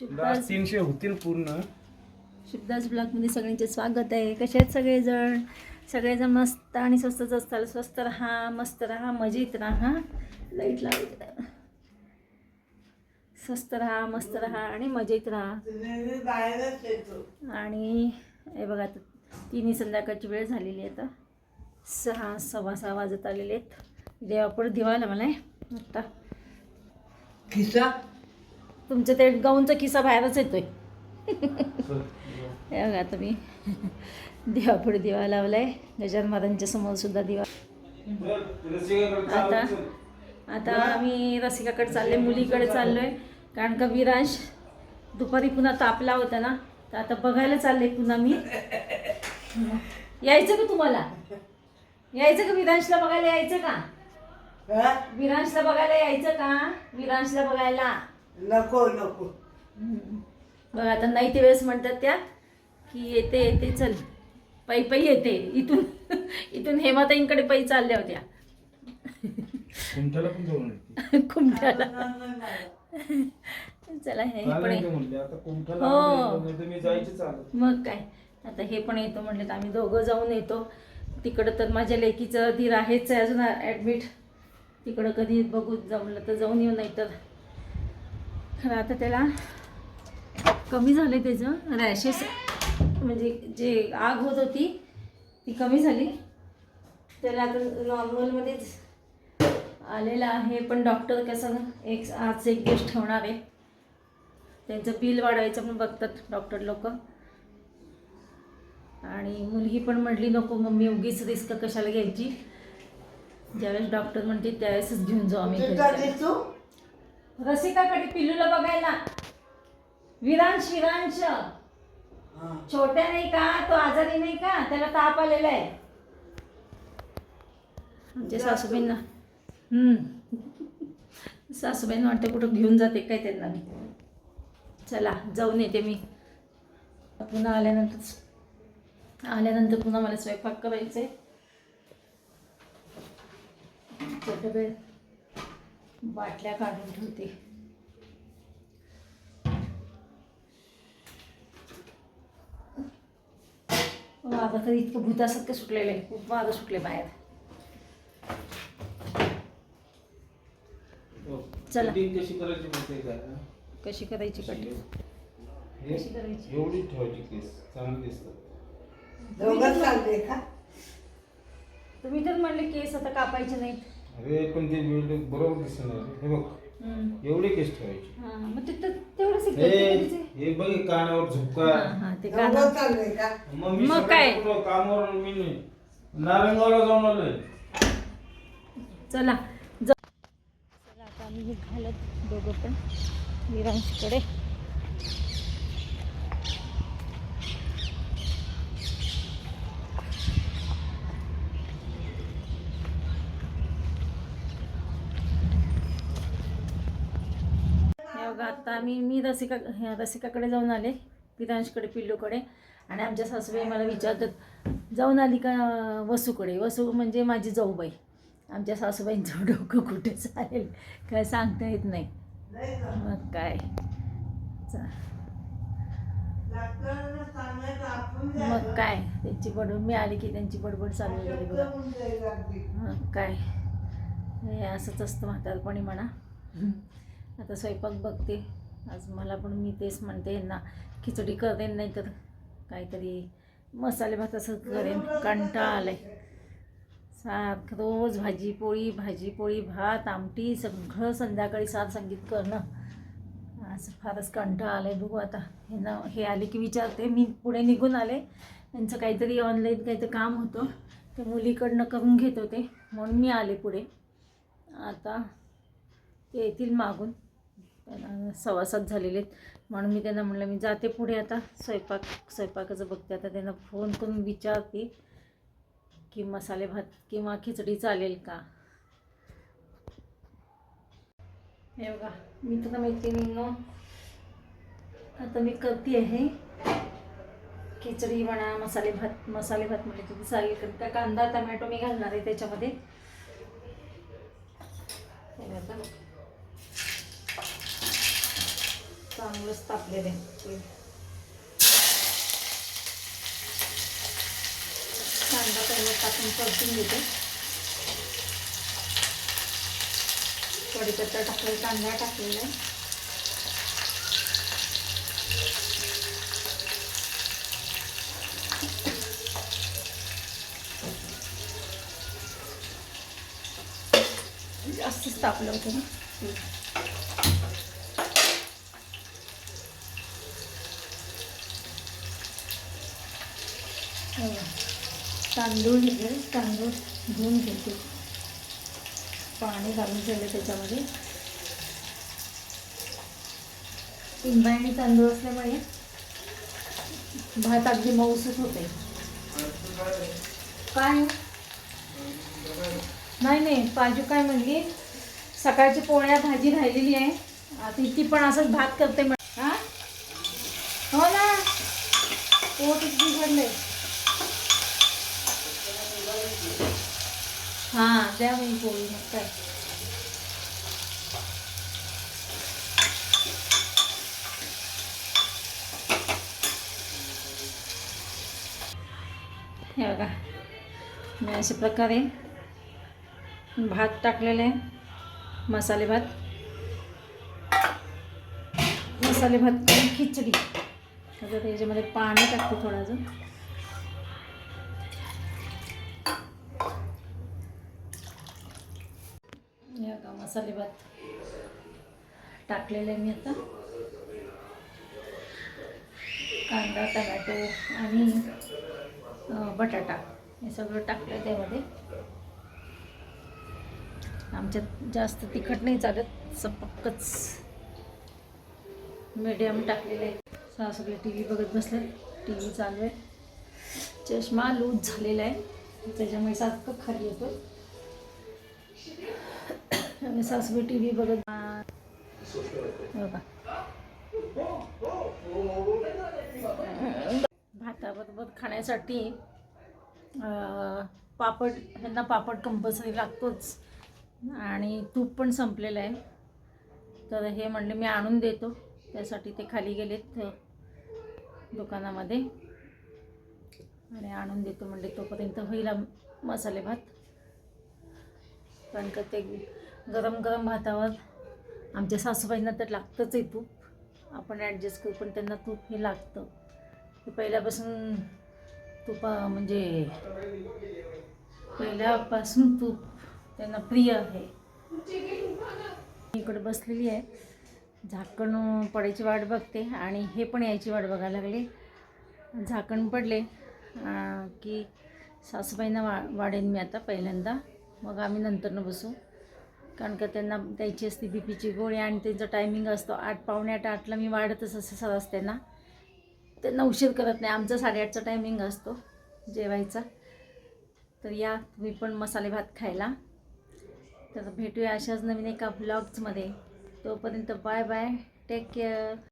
शुभदास तीनशे होतील पूर्ण. शुभदास ब्लॉगमध्ये सगळ्यांचे स्वागत आहे. कसे आहेत सगळेजण? सगळेजण मस्त आणि स्वस्तच असतात स्वस्त राहा मस्त राहा मजेत राहा. लाइट लावली स्वस्त राहा मस्त राहा आणि मजेत राहा. आणि हे बघा आता तिन्ही संध्याकाळची वेळ झालेली आहे आता. सहा सव्वा सहा वाजत आलेले आहेत. देवापुढे दिवाला मला आता. खिसा? तुमचं ते गाऊनचा किस्सा बाहेरच येतोय. हे बघा आता मी देवापुढे दिवा लावलाय. गजान महाराजांच्या समोर सुद्धा दिवा. आता आता आम्ही रसिकाकडे चालले मुलीकडे चाललोय. कारण का विरांश दुपारी पुन्हा तापला होता ना तर आता बघायला चालले पुन्हा मी. यायचं का तुम्हाला? यायचं का विरांशला बघायला यायचं का? विरांशला बघायला यायचं का? विरांशला बघायला. नको नको. बघ आता नाही ते वेळेस म्हणतात त्या की येते येते चल. पै पै येते. इथून इथून हेमाताईंकडे पै चालल्या होत्या. कुमट्याला चला हे पण हो. मग काय? आता हे पण येतो म्हटलं तर आम्ही दोघं जाऊन येतो. तिकडं तर माझ्या लेकीचं धीर आहेच आहे अजून ॲडमिट तिकडं कधी बघू जमलं तर जाऊन येऊ नाही तर खरं आता त्याला कमी झाले त्याचं. रॅशेस म्हणजे जे आग होत होती ती कमी झाली. त्याला आता नॉर्मलमध्येच आलेलं आहे पण डॉक्टर कसं एक आज एक दिवस ठेवणार आहे. त्यांचं बिल वाढवायचं पण बघतात डॉक्टर लोक. आणि मुलगी पण म्हटली नको मम्मी उगीच रिस्क कशाला घ्यायची? ज्यावेळेस डॉक्टर म्हणते त्यावेळेसच घेऊन जाऊ आम्ही रसिकाकडे पिल्लूला बघायला. विरांश विरांश. छोट्या नाही का? तो आजारी नाही का? त्याला ताप आलेला आहे. आमच्या सासूबाईंना. हम्म. सासूबाईंना वाटतं कुठं घेऊन जाते काय त्यांना मी. चला जाऊन येते मी. पुन्हा आल्यानंतर आल्यानंतर पुन्हा मला स्वयंपाक करायचा आहे छोटं बाटल्या काढून ठेवते. माझं तर इतकं भूतासारखं सुटलेलं आहे. खूप माझं सुटले बाहेर. चला. Cutting कशी करायची माहिती आहे का? कशी करायची कटिंग हे कशी करायची? एवढी ठेवायची केस चांगली दिसतात तुम्ही तर म्हणले केस आता कापायचे नाहीत. अरे पण ते वेळ बरोबर दिसणार हे बघ हम्म. एवढी केस ठेवायची. हा, मग ते तर तेवढंच हे आहे. हे बघ हे कानावर झुपका. हा, हा, ते का? मग मी मग सकाळी काय? कामावर मी नाही. नारंगावला जाऊन आलोय. चला जा चला आता आम्ही निघालत दोघं पण. विरांशकडे हे बघा आता आम्ही मी रसिका ह्या रसिकाकडे जाऊन आले पितांशकडे पिल्लूकडे. आणि आमच्या सासूबाई मला विचारतात जाऊन आली का वसूकडे? वसू म्हणजे माझी जाऊबाई. आमच्या सासूबाईंचं डोकं कुठे चालेल काय सांगता येत नाही. मग काय? मग काय? त्यांची बडबड मी आली की त्यांची बडबड चालू झाली बघा. मग काय? हे असंच असतं म्हातारपणी म्हणा. आता स्वयंपाक बघते. आज मला पण मी तेच म्हणते ना खिचडी करेन नाही तर काहीतरी मसाले भात असं करेन. कंटाळा आलाय. सात रोज भाजी पोळी भाजी पोळी भात आमटी सगळं संध्याकाळी सात संगीत करणं. आज फारच कंटाळा आलाय बघू आता. हे ना हे आले की विचारते मी पुढे निघून आले. त्यांचं काहीतरी ऑनलाईन काहीतरी काम होतं. ते मुलीकडनं करून घेत होते. म्हणून मी आले पुढे. आता ते येतील मागून. त्यांना सव्वा सात झालेले आहेत. म्हणून मी त्यांना म्हणलं मी जाते पुढे आता. स्वयंपाक स्वयंपाकाचं बघते आता. त्यांना फोन करून विचारते की मसाले भात किंवा खिचडी चालेल का? हे बघा मित्र मैत्रिणींनो आता मी करते आहे खिचडी म्हणा मसाले भात मसाले भात म्हणजे तुम्ही चालेल कारण का कांदा टमॅटो मी घालणार आहे त्याच्यामध्ये. आता बघा. चांगलंच तापलेलं आहे. कांदा पहिला टाकून परतून घेते. कढीपत्ता टाकलेला कांदा टाकलेला आहे. जास्तच तापलं होतं ना. तांदूळ घेतले तांदूळ धुवून घेते. पाणी घालून ठेवले त्याच्यामध्ये. इंबायणी तांदूळ असल्यामुळे भात अगदी मऊसूत होते. काय? नाही नाही पाजू काय म्हणली? सकाळची पोळ्या भाजी राहिलेली आहे. आता ती पण असंच भात करते म्हण हा? हो ना. पोटच बिघडलंय हां द्या मी पोळी मग काय हे बघा मी अशा प्रकारे भात टाकलेले आहे मसाले भात. मसाले भात खिचडी. आता त्याच्यामध्ये पाणी टाकते थोडं बघा मसाले भात आहे मी आता. कांदा टमॅटो आणि बटाटा हे सगळं टाकलं त्यामध्ये. आमच्यात जास्त तिखट नाही चालत सपक्कच मीडियम टाकलेलं आहे सगळे टी व्ही बघत बसले टी व्ही चालू आहे. चष्मा लूज झालेला आहे. त्याच्यामुळे सारखं खाली येतो आणि सासूबाई टी व्ही बघत बघा भाताबरोबर खाण्यासाठी पापड ह्यांना पापड कंपल्सरी लागतोच. आणि तूप पण संपलेलं आहे. तर हे म्हणले मी आणून देतो. त्यासाठी ते खाली गेलेत दुकानामध्ये. आणि आणून देतो म्हणले तोपर्यंत होईल मसाले भात. कारण का ते गरम गरम भातावर. आमच्या सासूबाईंना तर लागतंच आहे तूप. आपण ॲडजस्ट करू पण त्यांना तूप हे लागतं. ते पहिल्यापासून तुपा म्हणजे पहिल्यापासून तूप त्यांना प्रिय आहे. इकडे बसलेली आहे. झाकण पडायची वाट बघते आणि हे पण यायची वाट बघायला लागली. झाकण पडले की सासूबाईंना वा वाढेन मी आता पहिल्यांदा. मग आम्ही नंतरनं बसू. कारण का त्यांना द्यायची असते बी पीची गोळी आणि त्यांचा टायमिंग असतो. आठ पावणे आठ आठला मी वाढतच असं सरस त्यांना त्यांना उशीर करत नाही. आमचा साडेआठचा टायमिंग असतो जेवायचा. तर या तुम्ही पण मसाले भात खायला. तर भेटूया अशाच नवीन एका ब्लॉग्समध्ये तोपर्यंत बाय बाय टेक केअर